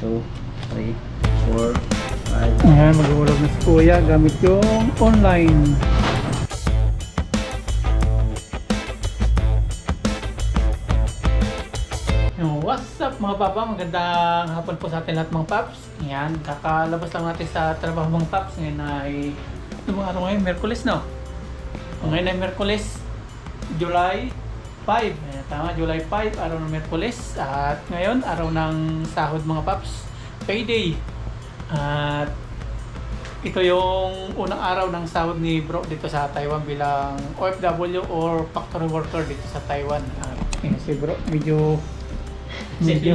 two, three, four, five. Ayan, mag-uulog na si Kuya gamit yung online. What's up mga papa? Magandang hapon po sa atin lahat mga paps. Ayan, kakalabas lang natin sa trabaho mga paps. Ngayon ay, ano bang araw ngayon? Merkulis, no? Ngayon ay Merkulis, July 5. Ayan, tama, July 5, araw ng Merkulis. At ngayon, araw ng sahod mga paps. Payday. At ito yung unang araw ng sahod ni bro dito sa Taiwan bilang OFW or factory worker dito sa Taiwan. At yun si bro, medyo medyo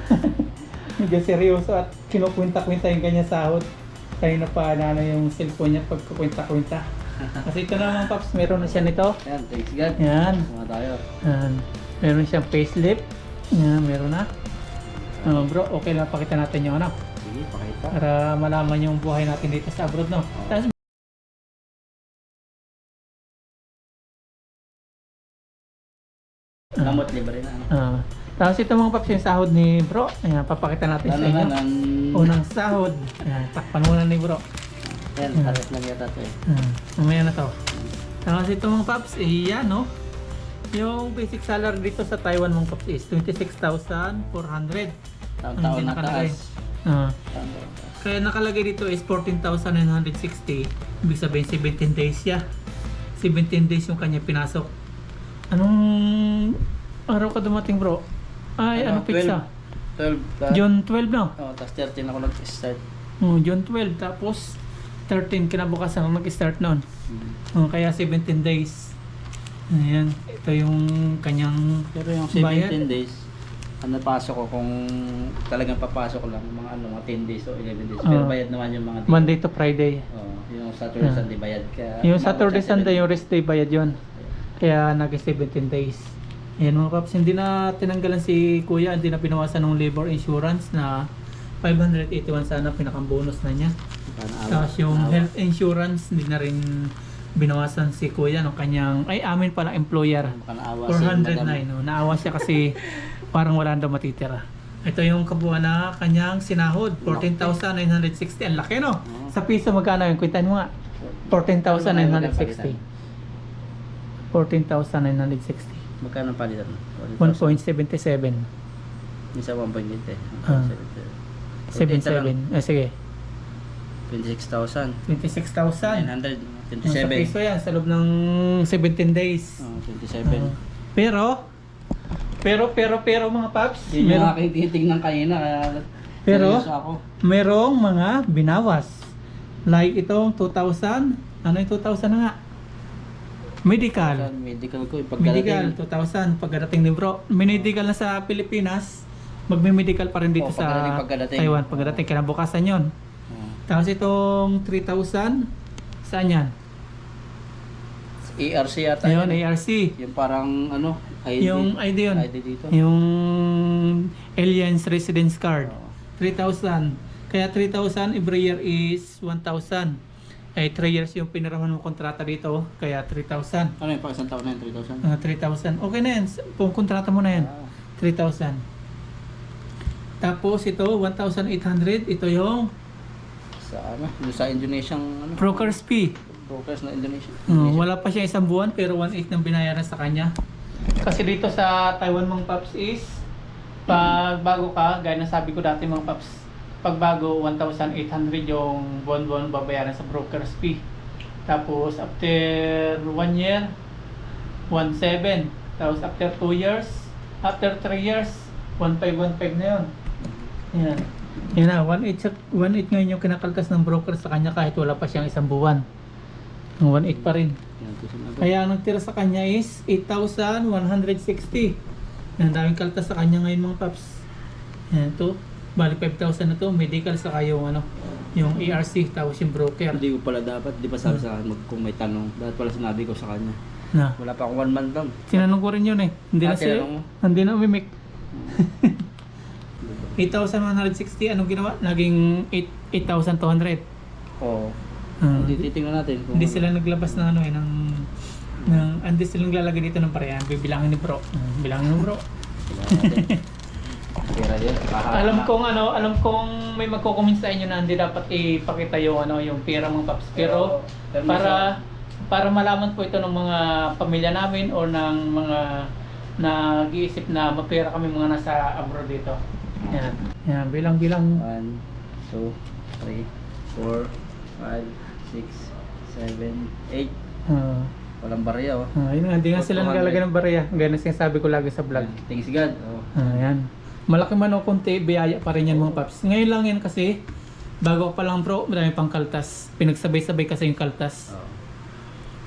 medyo seryoso at kinukwenta-kwenta yung kanya sahod. Kanina pa na yung cellphone niya pagkukwenta-kwenta. Kasi ito naman Paps, meron na siya nito. Yan, thanks God. Yan. Mga tayo. Yan. Meron siyang facelift. Yan, meron na. Oh, bro, okay lang pakita natin yung ano Sige, pakita. para malaman yung buhay natin dito sa abroad, no? Tapos, Lamot libre na. ano. ah, tapos ito mga paps yung sahod ni bro. Ayan, papakita natin Ano sa inyo. nga ng... Unang sahod. Ayan, takpan muna ni bro. Yan, pares lang yata ito eh. Ah, mamaya na to. Tapos ito mga paps, eh, yan, no? Yung basic salary dito sa Taiwan mga paps is 26,400. Taon-taon Hindi na taas. Ah, Taon-taon na taas. Kaya nakalagay dito is 14,960. Ibig sabihin 17 days siya. 17 days yung kanya pinasok. Anong araw ka dumating bro? Ay, Ano, ano pizza? 12. ta- June 12 no? Oh, tapos 13 ako nag-start. Oh, June 12. Tapos 13 kinabukasan ako nag-start noon. Hmm. Oh, kaya 17 days. Ayan. Ito yung kanyang Pero yung bayad. 17 days, ang napasok ko kung talagang papasok lang, mga ano, mga 10 days o 11 days. Pero Oo. bayad naman yung mga Monday to Friday. Oh, yung Saturday, Ah. Sunday bayad ka. Yung Saturday, sa Sunday, 7. yung rest day bayad yon. Kaya nag-17 days. Ayan mga paps, hindi na tinanggalan si kuya, hindi na pinawasan ng labor insurance na 581 sana pinakang bonus na niya. Tapos yung health insurance, hindi na rin binawasan si kuya ng kanyang, ay amin pala employer. Panaawa si Madam. 409, no? naawa siya kasi parang wala daw matitira. Ito yung kabuuan na kanyang sinahod, 14,960. Ang laki no? Sa piso magkano yung kwitan mo nga? 14,960. 14,960. Magkano ang palitan? 1.77. Isa 1.8 eh. Ah. 77. 77. Eh, sige. 26,000. 26,000. 900. Sa 27. piso yan, sa loob ng 17 days. Oh, 27. Ah. pero, pero, pero, pero mga paps, Yun yung meron, aking titignan kanina. Kaya Pero- seryoso ako. merong mga binawas. Like itong 2,000, ano yung 2,000 na nga? Medical. Medical ko. yung Medical, Pagkadating. 2,000 pagdating ni bro. Medical na sa Pilipinas, magme-medical pa rin dito Oh, sa pagdating, pagdating. Taiwan. Pagdating, kinabukasan yon. Oh. Tapos itong 3,000, saan yan? ERC yata. Ayun, yun. ARC. Yung parang ano, ID. Yung ID yun. ID dito. Yung Aliens Residence Card. Oo. 3,000. Kaya 3,000 every year is 1,000. Eh, 3 years yung piniraman mo kontrata dito, kaya 3,000. Ano yung pang isang taon na yun? 3,000? Ah, 3,000. Okay na yan. Kung kontrata mo na yan. Ah. 3,000. Tapos ito, 1,800. Ito yung Sa ano? Yung sa Indonesiang ano? broker's fee. Brokers na Indonesia. Oh, wala pa siya isang buwan pero 1.8 nang binayaran sa kanya. Kasi dito sa Taiwan mga paps is pag bago ka, gaya na sabi ko dati mga paps, pag bago 1,800 yung buwan-buwan babayaran sa broker's fee. Tapos after 1 year, 1.7. Tapos after 2 years, after 3 years, 1.5, 1.5 na yun. Yan. Yan na, 1.8 sa- 1.8 ngayon yung kinakaltas ng broker sa kanya kahit wala pa siyang isang buwan. 1.8 pa rin. Kaya ang nagtira sa kanya is 8,160. Ang daming kaltas sa kanya ngayon mga paps. Yan ito. Bali 5,000 na to. Medical sa yung ano, yung ARC tapos yung broker. Hindi ko pala dapat, di ba sabi sa akin mag, kung may tanong, dapat pala sinabi ko sa kanya. Na. Wala pa akong one month lang. Tinanong ko rin yun eh. Hindi na Ah, siya. Hindi na umimik. 8,160. Anong ginawa? Naging 8 8,200. Oo. Ah, Hindi titingnan natin kung hindi sila naglabas ng ano eh, ng ng hindi sila naglalagay dito ng parehan. Bibilangin ni bro. Ah, bilangin ni bro. Pera yun. Alam kong ano, alam kong may magko-comment sa inyo na hindi dapat ipakita yung ano, yung pera mga paps. Pero pero para para malaman po ito ng mga pamilya namin o ng mga nag-iisip na mapera kami mga nasa abroad dito. Yan. Yan, bilang-bilang. 1, 2, 3, 4, 5, 6, 7, 8. Uh, Walang barya oh. uh, yun nga, hindi nga sila 400. naglalagay ng barya. Ganun sinasabi ko lagi sa vlog. Thanks God. Oh. Ah, yan. Malaki man o konti, biyaya pa rin yan mga paps. Ngayon lang yan kasi, bago pa lang bro, marami pang kaltas. Pinagsabay-sabay kasi yung kaltas. Oh.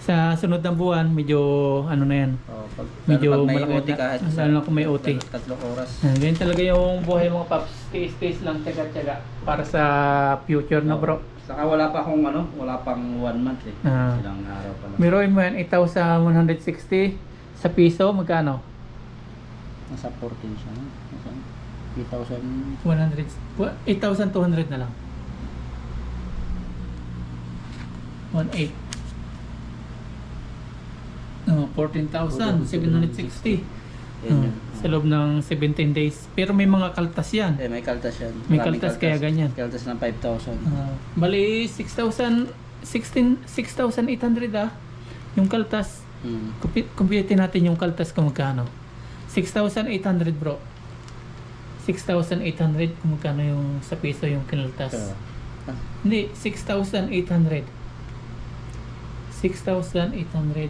Sa sunod ng buwan, medyo ano na yan. Oh, pag, Medyo pag may OT na- kahit lalo na kung may OT. tat- Tatlong oras. Ah, ganyan talaga yung buhay mga paps. Tiis-tiis lang, tsaga-tsaga. Para sa future na bro. Saka wala pa akong ano, wala pang 1 month eh. Ah. Ilang araw pa lang. Biroin mo yan, 8,160 sa piso, magkano? Nasa 14 siya. 3,000. 100, 8,200 na lang. 1,800. Oh, 14,760. Yan Hmm, yun. sa loob ng 17 days. Pero may mga kaltas yan. Eh, may kaltas yan. May Maraming kaltas kaya ganyan. Kaltas ng 5,000. Ah, bali, 6,000, 16 6,800 ah. Yung kaltas. Hmm. Kumpi- Kumpitin natin yung kaltas kung magkano. 6,800 bro. 6,800 kung magkano yung sa piso yung kinaltas. So, ah, Hindi, 6,800. 6,800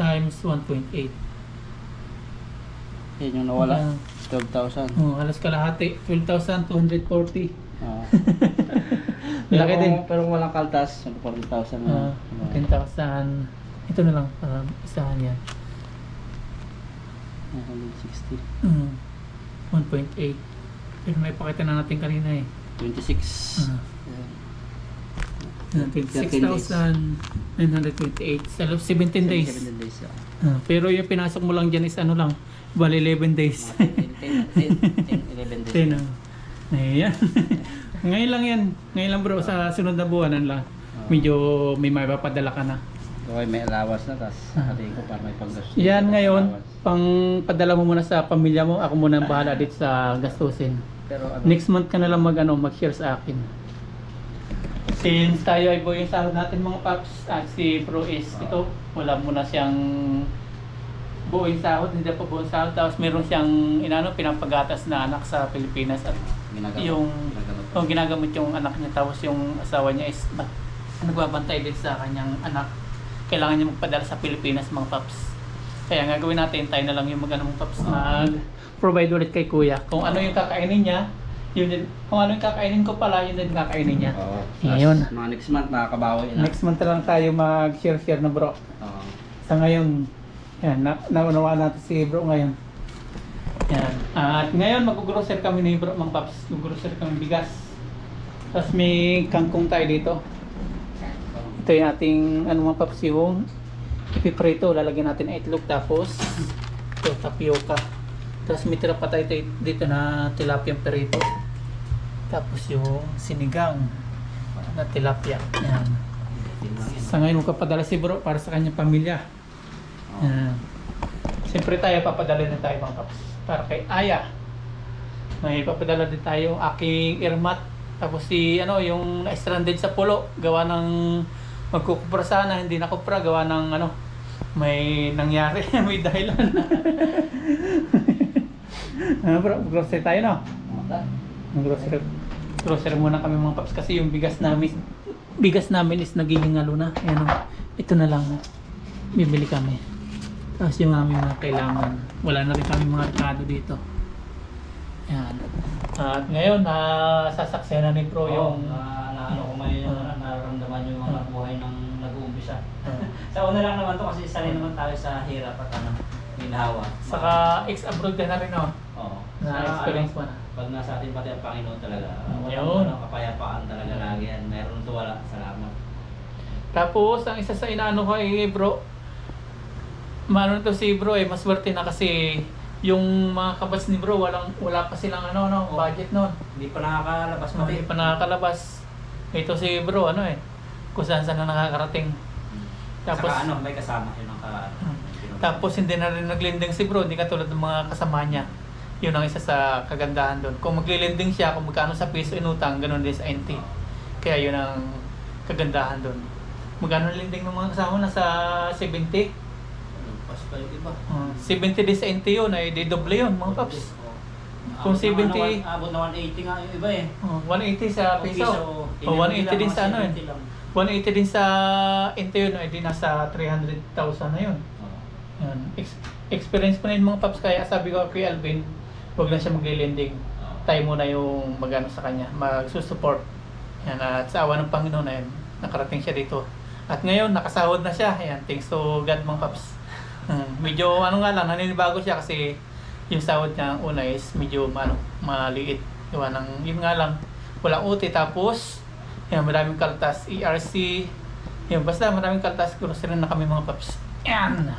times 1.8. Yan yung nawala. Uh, 12,000. Oh, halos kalahati. 12,240. Ah. pero, Laki din. Pero kung walang kaltas, ano, 40,000 na. Ah, uh, 10,000. Ito na lang para isahan yan. 160. Mm. 1.8. Pero may pakita na natin kanina eh. 26. Uh. Ah. Ah, 6,928 sa loob 17 days. 17 days. Ah, pero yung pinasok mo lang dyan is ano lang, bali 11 days. Ah, 10, 11 days. Oh. Ngayon lang yan. Ngayon lang bro, sa sunod na buwan ano lang. Ah. Medyo may mapapadala ka na. Okay, may allowance na, tas sabihin ko para may panggastos. Yan ngayon, pang padala mo muna sa pamilya mo. Ako muna ang bahala dito sa gastusin. Pero ano, Next month ka na lang mag, ano, mag-share sa akin. Since tayo ay boy yung sahod natin mga paps, at si Bro is ito, wala muna siyang buong sahod, hindi pa buong sahod. Tapos meron siyang inano, pinapagatas na anak sa Pilipinas at ginagamot. yung ginagamot. oh, ginagamit yung anak niya. Tapos yung asawa niya is ba, nagbabantay din sa kanyang anak. Kailangan niya magpadala sa Pilipinas mga paps. Kaya nga gawin natin, tayo na lang yung mag ano, mga paps, mag-provide ulit kay kuya. Kung ano yung kakainin niya, yun din. Kung ano yung kakainin ko pala, yun din kakainin niya. Oo. Tapos Mga next month, nakakabawi na. Next month lang tayo mag-share-share na bro. Oo. Sa ngayon, yan, na naunawaan natin si bro ngayon. Yan. At ngayon, mag-grocery kami ni bro, mga paps. Mag-grocery kami bigas. Tapos may kangkong tayo dito. Ito yung ating, ano mga paps, yung ipiprito. Lalagyan natin ng itlog. Tapos, ito, tapioca. Tapos may tira pa tayo dito na tilapia perito. Tapos yung sinigang na tilapia. Yan. Sa ngayon, magpapadala si bro para sa kanyang pamilya. Yan. Siyempre tayo, papadala din tayo mga kaps. Para kay Aya. May papadala din tayo aking irmat. Tapos si, ano, yung na-stranded sa pulo. Gawa ng magkukupra sana, hindi nakupra. Gawa ng, ano, may nangyari. may dahilan. ano bro, grocery tayo no? Ta. Grocery. Muna kami mga paps kasi yung bigas namin bigas namin is nagigingalo na. Ayan o. Ito na lang. Bibili kami. Tapos yung aming mga kailangan. Wala na rin kami mga rekado dito. Ayan. At ngayon, uh, sasaksaya na ni Pro yung... na, na, ano ko may Ah. nararamdaman yung mga Ah. buhay ng nag-uumpisa. Sa una lang naman to kasi sanay naman tayo sa hirap at ano, ginhawa. Saka ex-abroad ka na rin o. Oo. Na experience mo na. Pag nasa atin pati ang Panginoon talaga, walang Yun. ano, kapayapaan talaga lagi yan. Meron to wala. Salamat. Tapos, ang isa sa inaano ko eh, bro, maano to si bro eh, maswerte na kasi yung mga kabats ni bro, walang, wala pa silang ano, no, budget noon. Hindi pa nakakalabas Hindi mati. pa nakakalabas. Ito si bro, ano eh, kung saan saan na nakakarating. Tapos, Saka ano, may kasama yun ang ka... Hmm. tapos hindi na rin naglinding si bro, hindi katulad ng mga kasama niya. Yun ang isa sa kagandahan doon. Kung maglilending siya, kung magkano sa piso inutang, ganun din sa NT. Kaya yun ang kagandahan doon. Magkano lending ng mga kasama? Nasa 70? Pas pa yung iba. Uh, 70 din sa NT yun, ay di doble yun mga paps. Kung Abot na 70 nga ng- Abot na 180 nga yung iba eh. Uh, 180 sa Kung piso. O 180 din sa ano eh. 70 lang. 180 din sa NT yun, ay di nasa 300,000 na yun. Yan. Ex- experience ko na yung mga paps kaya sabi ko kay Alvin, huwag na siya maglilending. Tayo muna yung magano sa kanya, magsusupport. Yan, at sa awa ng Panginoon na yan, nakarating siya dito. At ngayon, nakasahod na siya. Yan, thanks to God mga paps. Hmm, medyo ano nga lang, naninibago siya kasi yung sahod niya una is medyo ano, maliit. Iwan ng, yun nga lang, walang uti. Tapos, yan, maraming kaltas, ERC, yan, basta maraming kaltas, grocery na kami mga paps. Yan!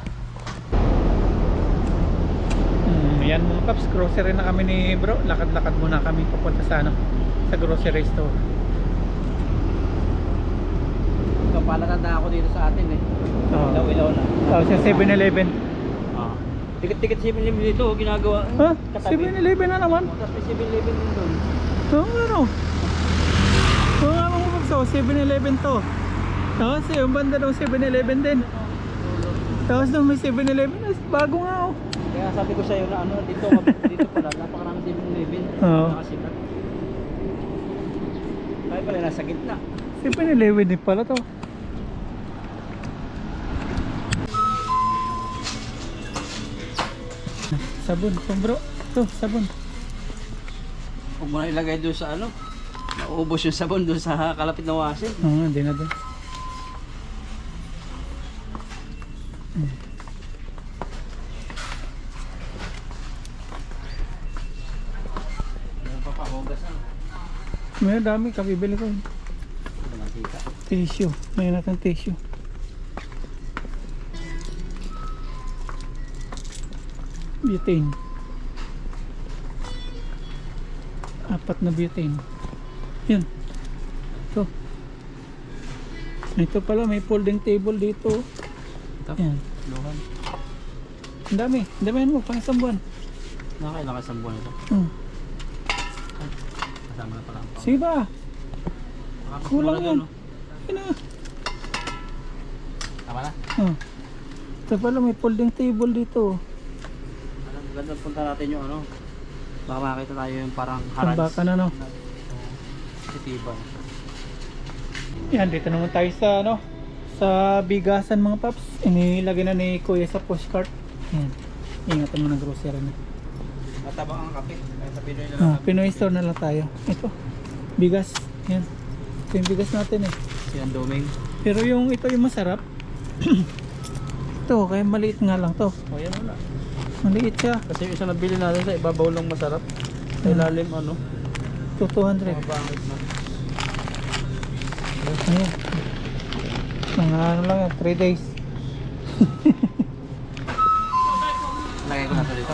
Hmm, yan mga paps, grocery na kami ni bro. Lakad-lakad muna kami papunta sa ano, sa grocery store. Ito, palatanda ako dito sa atin eh. Oo. Ilaw-ilaw na. Oh, sa 7-Eleven. Ah. Tikit-tikit 7-Eleven dito, ginagawa. Ha? Katabi. 7-Eleven na naman? Tapos may 7-Eleven din doon. Oo, ano? Oo nga mga paps, oh, 7-Eleven to. Tapos yung banda daw 7-Eleven din. Tapos nung may 7-Eleven, ay, bago nga oh. Kaya sabi ko sa'yo na ano, dito, dito pala, napakaraming 7-Eleven. Oo. Nakasikat. Tayo pala nasa gitna. 7-Eleven din pala to. Sabon bro. To, sabon. Huwag mo na ilagay doon sa ano. Naubos yung sabon doon sa kalapit na wasin. Oo, hindi na din. Meron pa pa, hugas na. May dami kabibili ko. Tissue. May natin tissue. Butane. Apat na butane. Yan. Ito. Ito pala, may folding table dito. Ito, Yan. luhan. Ang dami. Ang dami mo, pang isang buwan. Nakakailan ka sa buwan ito. Hmm. Kasama na pala ang pang. Sige ba? Kulang yan. oh. Yan na. Tama na. Oh. Ito pala, may folding table dito. Ano, ganda punta natin yung ano. Baka makita tayo yung parang Ang haraj. baka na no. Sitiban. Yan, dito naman tayo sa ano, sa bigasan mga paps. Inilagay na ni Kuya sa postcard. Yan. Ingatan mo ng grocery na. Matabang ang kape. Kaya sa Pinoy na lang Ah, kape. Pinoy store na lang tayo. Ito. Bigas. Yan. Ito yung bigas natin eh. Yan, doming. Pero yung ito yung masarap. ito, kaya maliit nga lang to. O yan wala. Maliit siya. Kasi yung isa nabili natin sa ibabaw lang masarap. Sa Hmm. ilalim ano. Ito 200. Mga pangit na. Ayan. Mga ano lang yan, 3 days. Lagay ko na ito dito.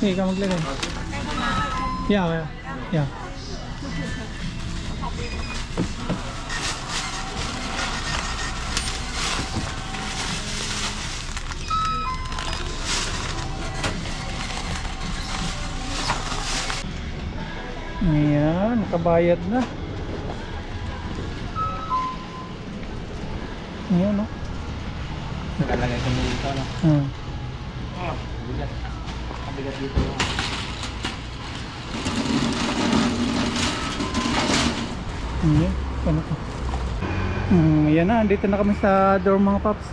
Sige ka maglagay. Yeah, yeah. Yeah. Nakabayad na. Ayan, no? Nakalagay ko na dito ano. Hmm. Ah, bigat. Mabigat dito yung Ayan, ano to? Hmm, na, andito na kami sa door mga paps.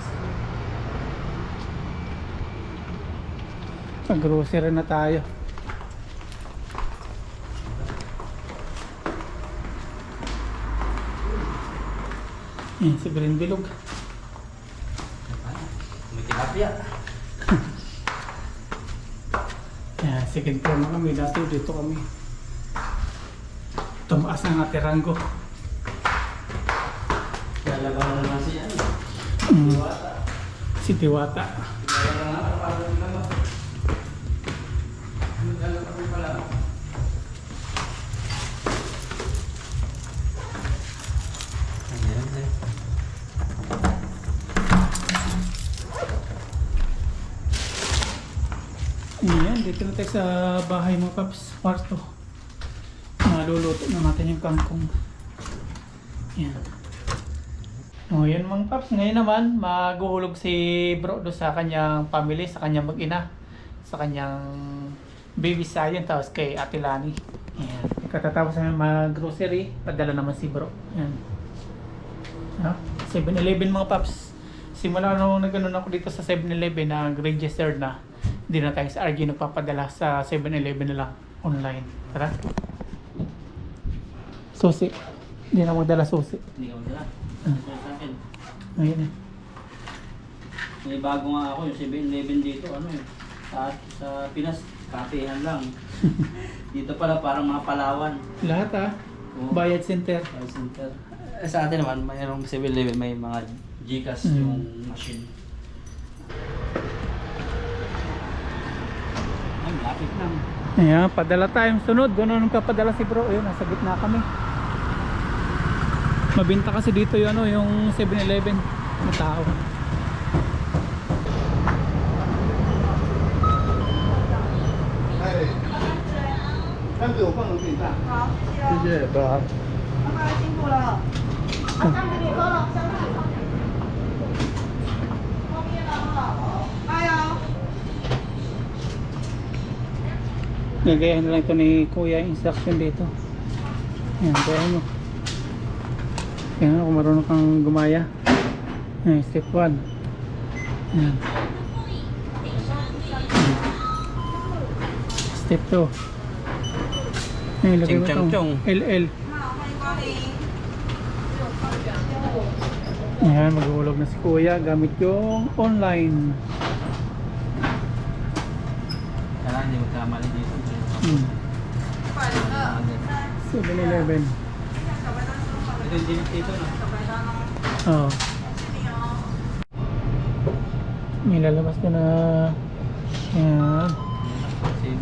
Sa grocery na tayo. Ayan, si Green Bilog. may tilapia. Ayan, second floor na kami. Dati dito kami. Tumaas na nga tiranggo. Lalaban na naman siya. ano. Mm, si Diwata. Lalaban na dito na tayo sa bahay mga paps, kwarto. Maluluto na natin yung kangkong. Yan. O yan mga paps, ngayon naman maghuhulog si bro do sa kanyang family, sa kanyang mag-ina, sa kanyang baby Sayan, tapos kay Ate Lani. Yan. Katatapos namin mag-grocery, padala naman si bro. Yan. Ha? 7-Eleven mga paps. Simula nung nagano ako dito sa 7-Eleven, nag-register na. Hindi na tayo sa RG nagpapadala sa 7-Eleven na lang online. Tara. Susi. Hindi na magdala susi. Hindi ka magdala. Ah. Sa akin. Ayun eh. May bago nga ako yung 7-Eleven dito, ano eh. Sa, sa Pinas, kapehan lang. dito pala parang mga Palawan. Lahat ah. Oo. Bayad center. Call center. Eh, sa atin naman, mayroong 7-Eleven, may mga Gcash Mm. yung machine. lang. Ayan, padala time. Sunod, gano'n nung papadala si bro. Ayun, nasa gitna kami. Mabinta kasi dito yung ano, yung 7-Eleven na tao. 三对我放能给你大。好，谢谢，拜拜。拜拜，辛苦了。啊，香给你喝了，香菜 gagayahin lang ito ni kuya instruction dito. Yan gaya mo. Yan kung marunong kang gumaya. Yan step 1 yan step 2 yan ilagay mo itong LL yan maghuhulog na si kuya gamit yung online. Sana hindi magkamali. Hmm. 7-Eleven. Ito yung dinip dito, no? Oo. May lalabas ka na... Yan.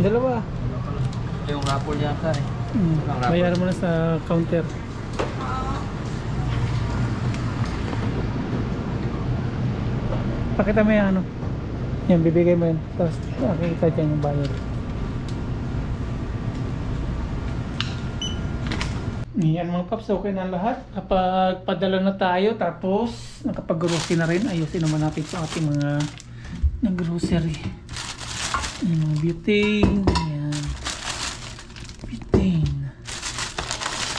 Dalawa. Yung rapol yata eh. Mm. Bayaran mo na sa counter. Pakita mo yung ano. Yan, bibigay mo yun. Tapos, makikita dyan yung bayad. Yan mga paps, okay na lahat. Kapag padala na tayo, tapos nakapag-grocery na rin, ayusin naman natin sa ating mga nag-grocery. Yung mga butane, yan. Butane.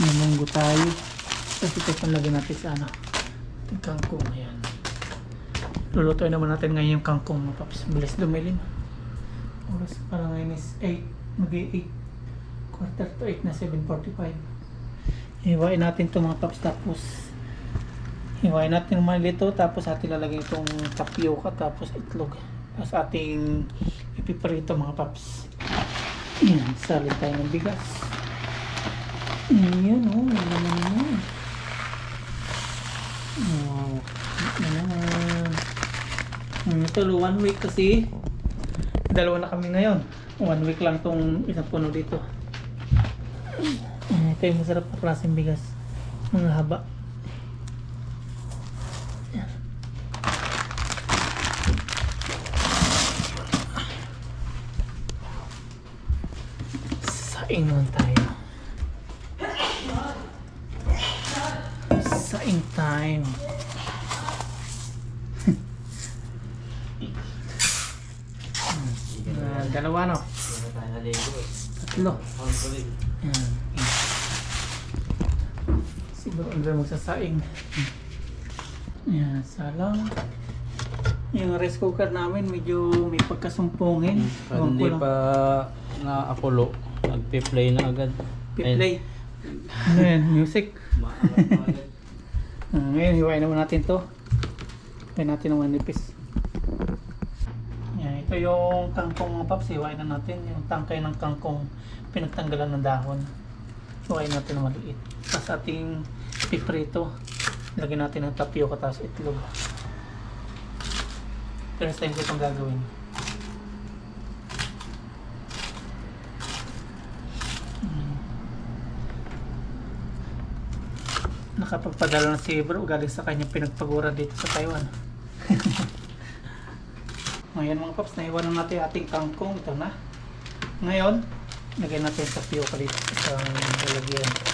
May munggo tayo. Tapos ito panlagay natin sa ano. Ating kangkong, ayan. Lulutuin naman natin ngayon yung kangkong mga paps. Bilis dumilim. Oras para ngayon is 8. Mag-8. Quarter to 8 na 7.45. Hiwain natin ito mga paps tapos hiwain natin ng malito tapos ating lalagyan itong tapioca tapos itlog. Tapos ating ipiprito mga paps. Yan, salid tayo ng bigas. Ayan o, oh, yan naman mo. Wow, yan naman. Hmm, ito, one week kasi. Dalawa na kami ngayon. One week lang tong isang puno dito. Ayan, ito yung masarap na klaseng bigas. Mga haba. Ayan. Saing tayo. Saing time. Ah, dalawa no? Hindi na tayo naligo eh. Tatlo. Ang kulit. Yan. Siguro magsasaing. Yan, salang. Yung rice cooker namin medyo may pagkasumpungin. Pag Ewan ko hindi lang. pa na-akulo, nagpi-play na agad. Piplay. Ano yan? Music. Maangat na agad. Ah, ngayon, hiwain naman natin to. Hiwain natin ng manipis. Yan, ito yung kangkong mga paps. Hiwain na natin. Yung tangkay ng kangkong pinagtanggalan ng dahon. Hiwain natin ng maliit. Tapos ating piprito. Lagyan natin ng tapioca tapos itlog. First time ko itong gagawin. Mm. Nakapagpadala na si bro galing sa kanyang pinagpagura dito sa Taiwan. Ngayon mga paps, naiwanan natin ating kangkong. Ito na. Ngayon, lagyan natin sa tapioca dito sa lalagyan.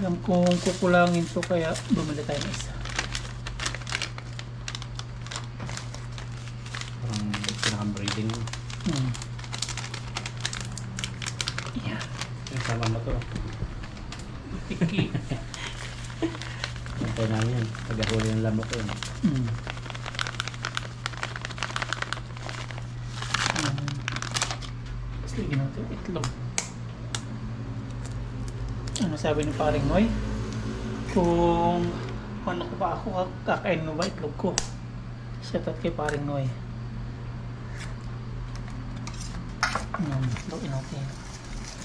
Alam kong kukulangin to kaya bumili tayo ng isa. Parang pinaka-breeding. Hmm. Yeah. Sama mo to. Piki. Hintay namin yan. Pag-ahuli ng lamok ko yun. Hmm. Lagyan natin yung itlog. Ano sabi ni paring Noy? Kung ano ko ba ako, kakain mo ba itlog ko? Shout out kay paring Noy. Yan, itlogin natin.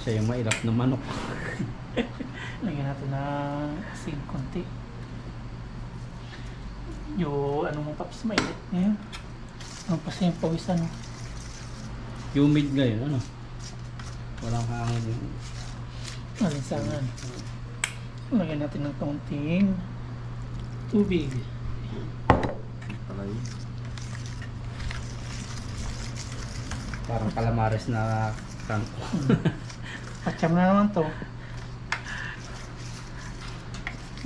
Siya yung mailap na manok. Lagyan natin ng asin konti. Yo, ano mo paps, mainit ngayon. Ang pasa yung pawis ano. Humid ngayon, ano? Walang hangin. Alinsangan. Lagyan natin ng kaunting tubig. Palay. Parang calamares na kanto. Patsam na naman to.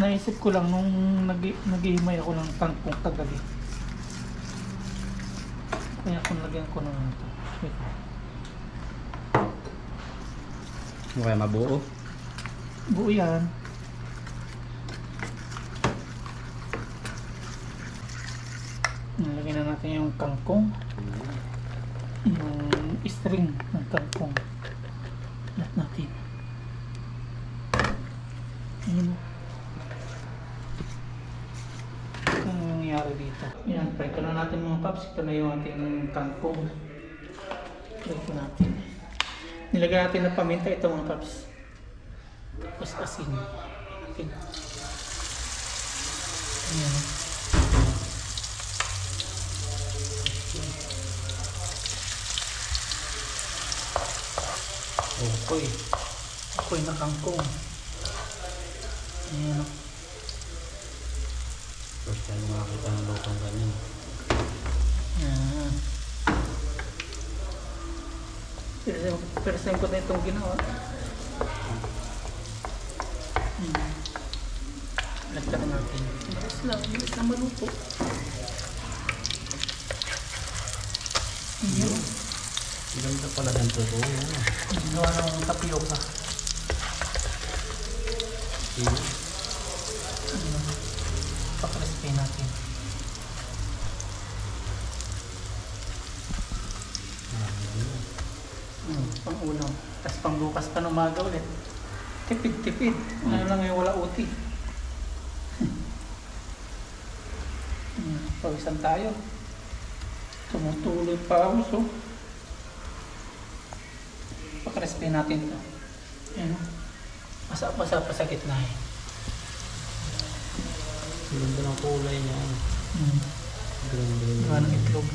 Naisip ko lang nung nag naghihimay ako ng tangkong kagabi. Kaya kung lagyan ko ng ito. Wait. Ano kaya mabuo? Buo yan. Nalagyan na natin yung kangkong. Yung string ng kangkong. Lahat natin. Ayun. Ito ang nangyayari dito. Yan, try ko na natin mga paps. Ito na yung ating kangkong. Ko natin. Nilagyan natin ng paminta ito mga paps. Tapos asin. Asin. Ayan. Okay. Ako'y nakangkong. Ayan. First time makakita ng lutong ganyan. Ayan. First time ko na itong ginawa. Hmm. Lagtan natin. Bilis lang, bilis lang maluto. Ayan. Ganda pala ng tuto. Ano? Ginawa ng tapioca. Ayan. Pakrispin natin. Hmm, pang ulam. Tapos pang bukas pa ng umaga ulit. Tipid-tipid. Ano lang yung wala uti. Hmm, pawisan tayo. Tumutuloy pa ako. So. Pakrispin natin to. Ayan. Masa-masa pa sa gitna eh. Ganda ng kulay niya. Hmm. Ganda ng itlog.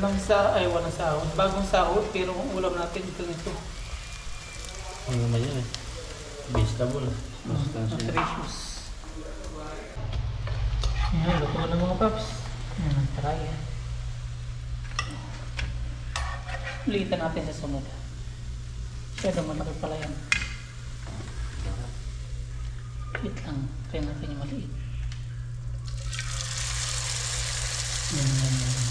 Walang sa, ay walang sahod. Bagong sahod, pero ang ulam natin ito nito. Ano naman yan eh? Vegetable. Nutritious. Yan, luto na mga paps. Yan, ang try yan. Ulitan natin sa sunod. Masyado malaki pala yan. Wait lang. Try natin yung maliit. Yan, yan, yan.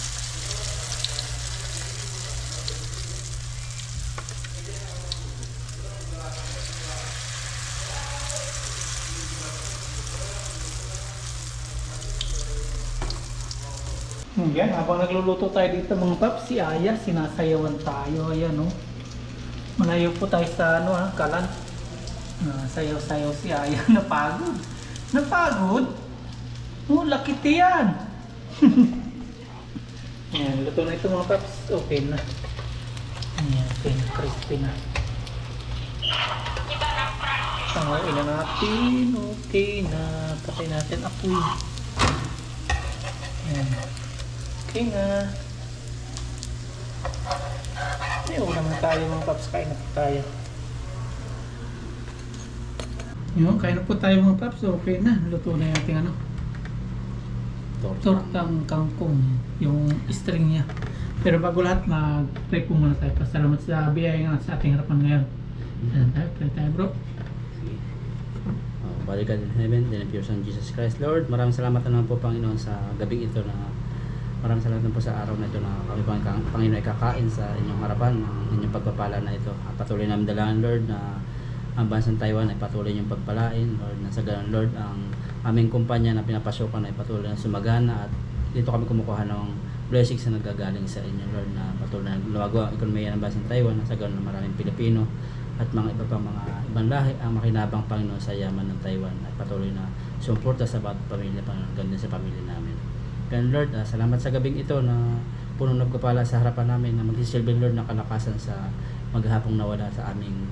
Hmm, Yan, habang nagluluto tayo dito mga paps, si Aya, sinasayawan tayo. Ayan, no? Malayo po tayo sa, ano, ha, kalan. Ah, sayaw-sayaw si Aya. Napagod. Napagod? Oh, lakit yan. Yan, luto na ito mga paps. Okay na. Yan, okay na. Crispy na. Panguin na natin. Okay na. Patay natin apoy. Yan. Okay na. Ay, ulam na tayo mga paps. Kain na po tayo. Yun, kain na po tayo mga paps. Okay na. Luto na yung ating ano. Tortang kangkong. Yung string niya. Pero bago lahat, mag-pray po muna tayo. Pasalamat sa biyaya nga sa ating harapan ngayon. Ayan tayo, pray tayo bro. Father God in heaven, then your Son Jesus Christ. Lord, maraming salamat na naman po Panginoon sa gabing ito na maraming salamat na po sa araw na ito na kami Pang- Panginoon ay kakain sa inyong harapan ng inyong pagpapala na ito. At patuloy namin dalangan Lord na ang bansang Taiwan ay patuloy niyong pagpalain Lord na sa ganun Lord ang aming kumpanya na pinapasyokan ay patuloy na sumagana at dito kami kumukuha ng blessings na nagagaling sa inyo Lord na patuloy na lumago ang ekonomiya ng bansang Taiwan na sa ganun maraming Pilipino at mga iba pang mga ibang lahi ang makinabang Panginoon sa yaman ng Taiwan at patuloy na sumuporta sa bawat pamilya Panginoon ganun din sa pamilya namin. Ganun Lord, ah, salamat sa gabing ito na puno ng kapala sa harapan namin na magsisilbing Lord ng kalakasan sa maghapong nawala sa aming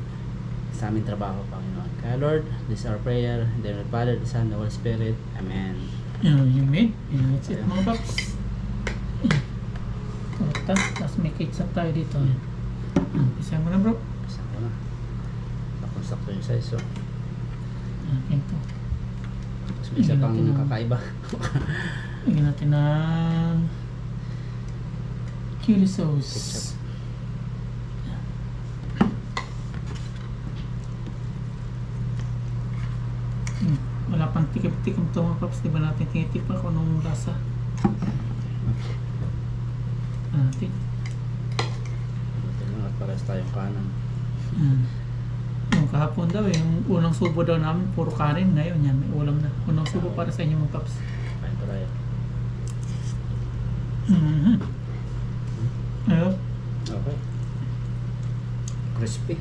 sa aming trabaho Panginoon. Kaya Lord, this is our prayer. In the name of the Father, the Son, the Holy Spirit. Amen. Yun, you made. Yun, that's it mga paps. Torta. Tapos may ketchup tayo dito. Yan. Isa mo na bro. Isa ko na. Sakto-sakto yung size. So. Ayan po. Tapos may isa pang kakaiba. Lagyan natin ng chili sauce. Ketchup. Hmm. Wala pang tikip-tikip ito mga paps. Di ba natin tinitikpan kung anong lasa? Natin. Ito lang at pares tayong kanan. Hmm. Yung kahapon daw, yung unang subo daw namin, puro kanin. Ngayon yan, may ulam na. Unang subo para sa inyo mga paps. Kain tayo. Mhm. Ayun. Okay. Crispy.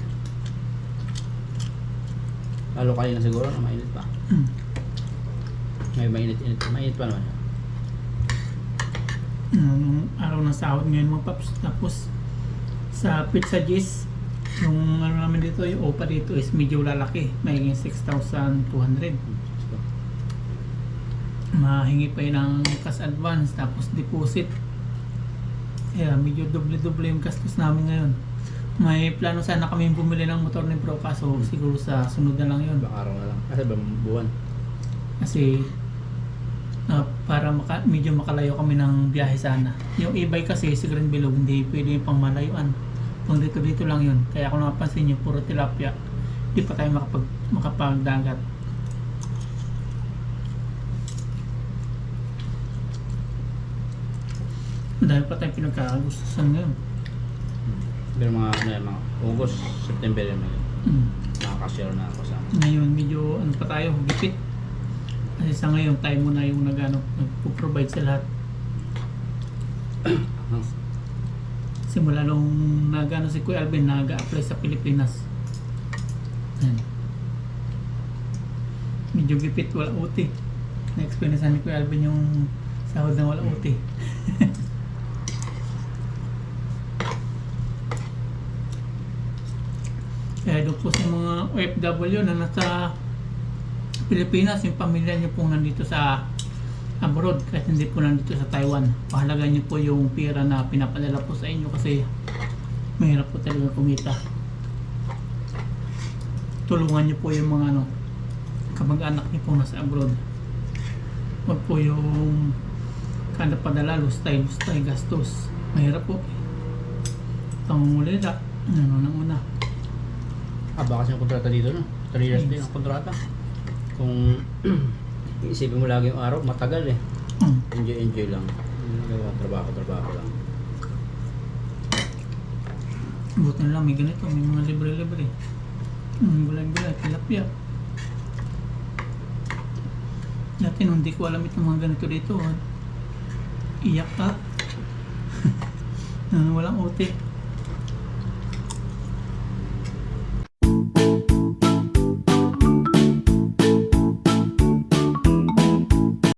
Lalo kayo na siguro na mainit pa. Hmm. May mainit-init. Mainit pa naman. Yung araw ng sahod ngayon mga paps. Tapos sa pizza G's, yung ano namin dito, yung OPA dito is medyo lalaki. May 6,200. Mahingi pa yun ng cash advance, tapos deposit. Kaya medyo doble-doble yung gastos namin ngayon. May plano sana kami bumili ng motor ni Bro kaso siguro sa sunod na lang yun. Ibang araw na lang. Kasi ibang buwan. Kasi ah, para maka, medyo makalayo kami ng biyahe sana. Yung e-bike kasi sa Grand Bilog hindi pwede yung pang malayuan. Pang dito dito lang yun. Kaya kung napansin nyo, puro tilapia. Hindi pa tayo makapag, makapagdagat. Dahil pa tayo pinagkakagustusan ngayon. Pero mga, ano yan, mga August, September yan. Mga, Mm. nakakashare na ako sa Ngayon medyo ano pa tayo, gipit. Kasi sa ngayon, tayo muna yung nag, ano, nagpo-provide sa lahat. Simula nung nagano si Kuya Alvin, nag-apply sa Pilipinas. Ayan. Medyo gipit, wala OT. Na-experience ni Kuya Alvin yung sahod na wala OT. Doon po sa mga OFW na nasa Pilipinas, yung pamilya niyo pong nandito sa abroad kahit hindi po nandito sa Taiwan. Pahalaga niyo po yung pera na pinapadala po sa inyo kasi mahirap po talaga kumita. Tulungan niyo po yung mga ano, kamag-anak niyo po nasa abroad. Huwag po yung kada padala, lustay, lustay, gastos. Mahirap po. Pangungulila, ano nang una. Haba kasi yung kontrata dito, no? 3 years din ang kontrata. Kung isipin mo lagi yung araw, matagal eh. Hmm. Enjoy, enjoy lang. Ano, Trabaho, trabaho lang. Buti na lang may ganito, may mga libre-libre. Hmm, gulay-gulay, tilapia. Dati nung hindi ko alam itong mga ganito dito, ah, iyak ka. Ah, walang utik.